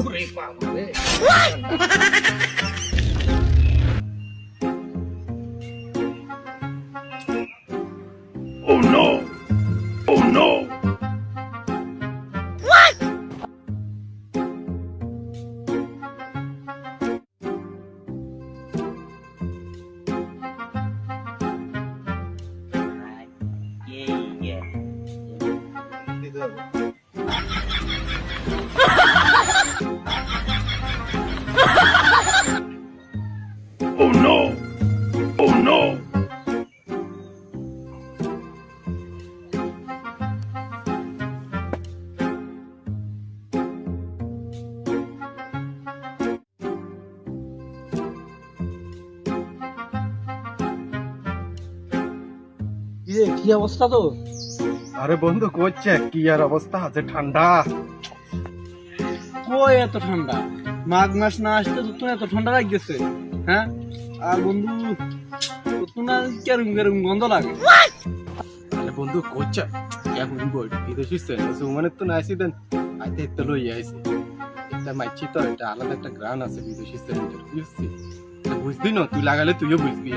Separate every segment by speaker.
Speaker 1: ওরে বাবা রে
Speaker 2: Oh no! Oh no! Oh no! Oh no!
Speaker 1: কি কি অবস্থা তো
Speaker 3: আরে বন্ধু করছে কি আর অবস্থা? আছে ঠান্ডা।
Speaker 1: কই এত ঠান্ডা? মাঘ মাস না আসতে তো এত ঠান্ডা লাগতেছে হ্যাঁ? আর বন্ধু তোমার কেরম কেরম গন্ধ লাগে।
Speaker 3: বন্ধু করছে এখন বই বিদেশি সেন্স মানে তো নাইছি দেন আইতে তো লই আইছি। এটা মাইছি তো এটা আলাদা একটা গ্রান আছে বিদেশি সেন্টার বুঝছি? বুঝবি না তুই লাগালে তুইও বুঝবি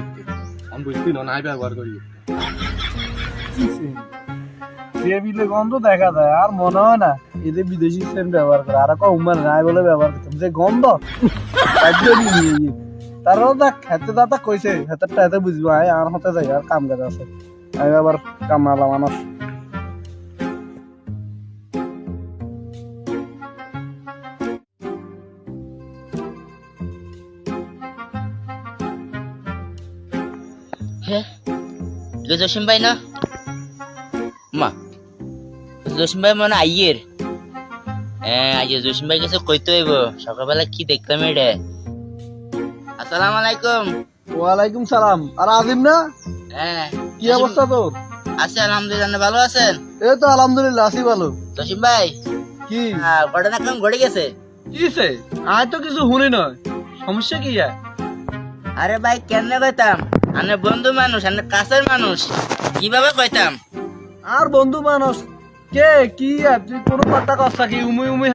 Speaker 3: আমি বুঝবি না নাই ব্যবহার করি
Speaker 1: টেবিলে গন্ধ দেখা যায়, আর মনে হয় না এদের বিদেশি সেন্ট ব্যবহার করে। আর কম নাই বলে ব্যবহার করতাম, যে গন্ধ? তারও দেখ খেতে দাদা কইছে, হেতেরটা এতে বুঝব, আয় আর হতে যাই, আর কাম কাজ আছে। আমি আবার কামালা মানুষ।
Speaker 4: হ্যাঁ জসিম ভাই না? মা জসিম ভাই মানে আইয়ের। হ্যাঁ আইয়ে জসিম ভাই কাছে কইতে হইব সকালবেলা কি দেখলাম এটা আসসালামু আলাইকুম।
Speaker 1: ওয়ালাইকুম সালাম। আর আজিম না?
Speaker 4: হ্যাঁ
Speaker 1: কি অবস্থা তোর?
Speaker 4: আছে আলহামদুলিল্লাহ। ভালো আছেন?
Speaker 1: এই তো আলহামদুলিল্লাহ আছি ভালো।
Speaker 4: জসিম ভাই
Speaker 1: কি
Speaker 4: ঘটনা কেমন ঘটে গেছে?
Speaker 1: কিছে আয় তো কিছু শুনি নয় সমস্যা কি
Speaker 4: আরে ভাই কেন কইতাম? আনে বন্ধু মানুষ আনে কাছের মানুষ। কীভাবে কইতাম?
Speaker 1: আর বন্ধু মানুষ কে? কি তুই কোনো পাত্তা কষ্ট কি উমুই উমুই